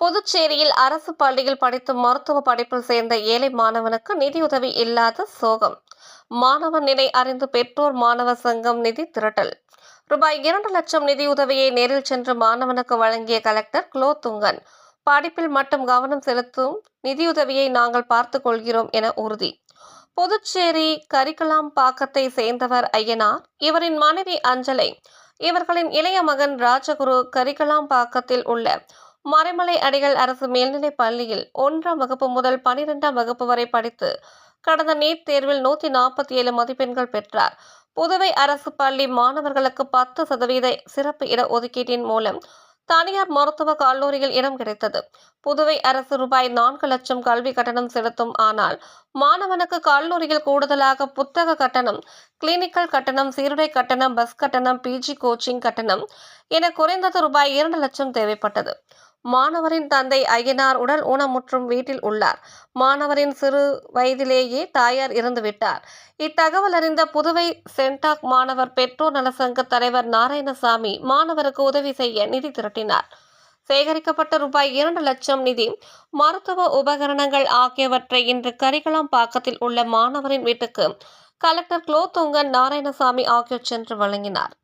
புதுச்சேரியில் அரசு பள்ளியில் படித்து மருத்துவ படிப்பில் சேர்ந்த ஏழை மாணவனுக்கு நிதியுதவி இல்லாத சோகம். மாணவன் நிலை அறிந்து பெற்றோர் மாணவர் சங்கம் நிதி திரட்டல். ரூபாய் இரண்டு லட்சம் நிதியுதவியை நேரில் சென்று மாணவனுக்கு வழங்கிய கலெக்டர் குலோத்துங்கன் படிப்பில் மட்டும் கவனம் செலுத்தும் நிதியுதவியை நாங்கள் பார்த்துக் கொள்கிறோம் என உறுதி. புதுச்சேரி கரிக்கலாம் பாக்கத்தை சேர்ந்தவர் ஐயனார் இவரின் மனைவி அஞ்சலை இவர்களின் இளைய மகன் ராஜகுரு கரிக்கலாம் பாக்கத்தில் உள்ள மறைமலை அடிகள் அரசு மேல்நிலைப் பள்ளியில் ஒன்றாம் வகுப்பு முதல் பனிரெண்டாம் வகுப்பு வரை படித்து கடந்த நீட் தேர்வில் நூற்றி நாற்பத்தி ஏழு மதிப்பெண்கள் பெற்றார். புதுவை அரசு பள்ளி மாணவர்களுக்கு பத்து சதவீத சிறப்பு இட ஒதுக்கீட்டின் மூலம் தனியார் மருத்துவ கல்லூரியில் இடம் கிடைத்தது. புதுவை அரசு ரூபாய் நான்கு லட்சம் கல்வி கட்டணம் செலுத்தும் ஆனால் மாணவனுக்கு கல்லூரியில் கூடுதலாக புத்தக கட்டணம் கிளினிக்கல் கட்டணம் சீருடை கட்டணம் பஸ் கட்டணம் பிஜி கோச்சிங் கட்டணம் என குறைந்தது ரூபாய் இரண்டு லட்சம் தேவைப்பட்டது. மாணவரின் தந்தை ஐயனார் உடல் ஊனமுற்றும் வீட்டில் உள்ளார். மாணவரின் சிறு வயதிலேயே தாயார் இறந்துவிட்டார் இத்தகவல் அறிந்த புதுவை சென்டாக் மாணவர் பெற்றோர் நலசங்க தலைவர் நாராயணசாமி மாணவருக்கு உதவி செய்ய நிதி திரட்டினார். சேகரிக்கப்பட்ட ரூபாய் இரண்டு லட்சம் நிதி. மருத்துவ உபகரணங்கள் ஆகியவற்றை இன்று கரிகலாம் பாக்கத்தில் உள்ள மாணவரின் வீட்டுக்கு கலெக்டர் குலோத்துங்கன் நாராயணசாமி ஆகியோர் சென்று வழங்கினார்.